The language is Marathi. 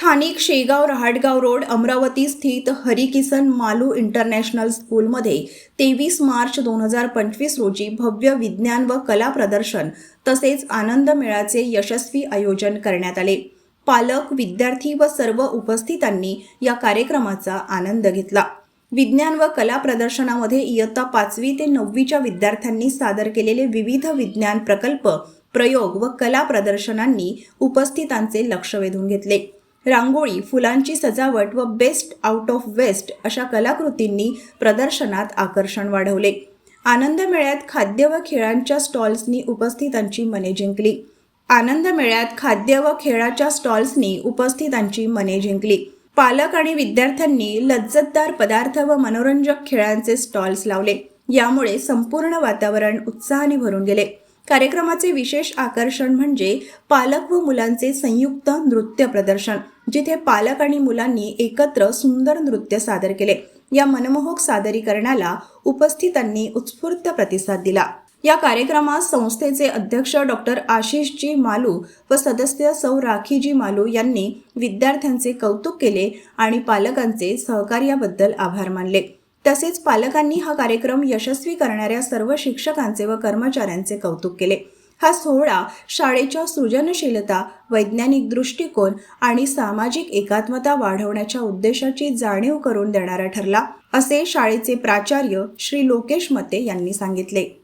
स्थानिक शेगाव रहाटगाव रोड अमरावती स्थित हरिकिसन मालू इंटरनॅशनल स्कूलमध्ये तेवीस मार्च दोन हजार पंचवीस रोजी भव्य विज्ञान व कला प्रदर्शन तसेच आनंद मेळाचे यशस्वी आयोजन करण्यात आले. पालक विद्यार्थी व सर्व उपस्थितांनी या कार्यक्रमाचा आनंद घेतला. विज्ञान व कला प्रदर्शनामध्ये इयत्ता पाचवी ते नववीच्या विद्यार्थ्यांनी सादर केलेले विविध विज्ञान प्रकल्प प्रयोग व कला प्रदर्शनांनी उपस्थितांचे लक्ष वेधून घेतले. रांगोळी फुलांची सजावट व बेस्ट आउट ऑफ वेस्ट अशा कलाकृतींनी प्रदर्शनात आकर्षण वाढवले. आनंद मेळ्यात खाद्य व खेळांच्या स्टॉल्सनी उपस्थितांची मने जिंकली. आनंद मेळ्यात खाद्य व खेळाच्या स्टॉल्सनी उपस्थितांची मने जिंकली. पालक आणि विद्यार्थ्यांनी लज्जतदार पदार्थ व मनोरंजक खेळांचे स्टॉल्स लावले. यामुळे संपूर्ण वातावरण उत्साहाने भरून गेले. कार्यक्रमाचे विशेष आकर्षण म्हणजे पालक व मुलांचे संयुक्त नृत्य प्रदर्शन जिथे पालक आणि मुलांनी एकत्र सुंदर नृत्य सादर केले. या मनमोहक सादरीकरणाला उपस्थितांनी उत्स्फूर्त प्रतिसाद दिला. या कार्यक्रमात संस्थेचे अध्यक्ष डॉक्टर आशिषजी मालू व सदस्य सौ राखीजी मालू यांनी विद्यार्थ्यांचे कौतुक केले आणि पालकांचे सहकार्याबद्दल आभार मानले. तसेच पालकांनी हा कार्यक्रम यशस्वी करणाऱ्या सर्व शिक्षकांचे व कर्मचाऱ्यांचे कौतुक केले. हा सोहळा शाळेच्या सृजनशीलता वैज्ञानिक दृष्टिकोन आणि सामाजिक एकात्मता वाढवण्याच्या उद्देशाची जाणीव करून देणारा ठरला असे शाळेचे प्राचार्य श्री लोकेश मते यांनी सांगितले.